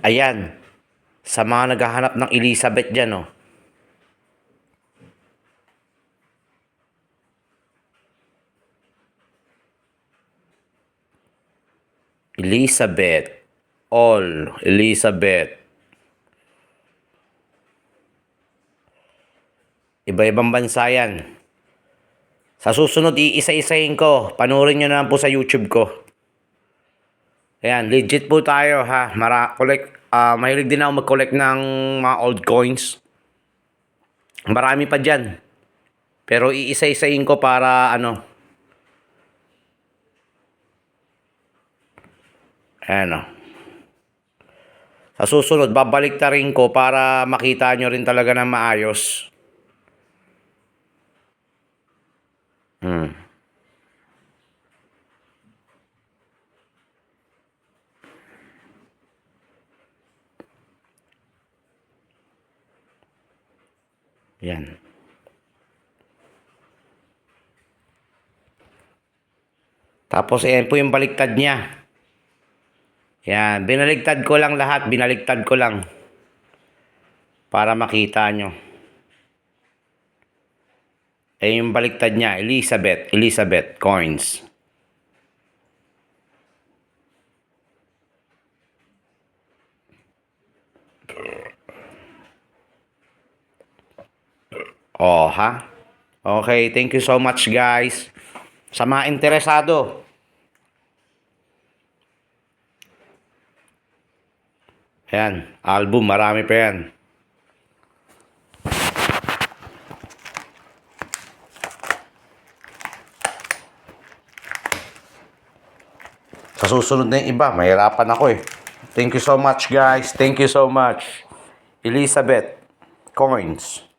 Ayan. Sa mga naghahanap ng Elizabeth dyan, oh. Elizabeth. All. Elizabeth. Iba-ibang bansa yan. Sa susunod, iisa-isahin ko. Panurin nyo na lang po sa YouTube ko. Ayan, legit po tayo ha. Mara collect, ah mahilig din ako mag-collect ng mga old coins. Marami pa dyan. Pero iisa-isahin ko para ano. Ayan o. Sa susunod, babalik ta rin ko para makita nyo rin talaga ng maayos. Yan. Tapos, ayan po yung baliktad niya. Yan. Binaligtad ko lang lahat. Binaligtad ko lang. Para makita nyo. Ayan yung baliktad niya. Elizabeth. Elizabeth coins. Oh, ha? Okay, thank you so much guys. Sa mga interesado. Ayan, album, marami pa yan. Sa susunod na yung iba, mahirapan ako eh. Thank you so much guys. Thank you so much. Elizabeth Coins.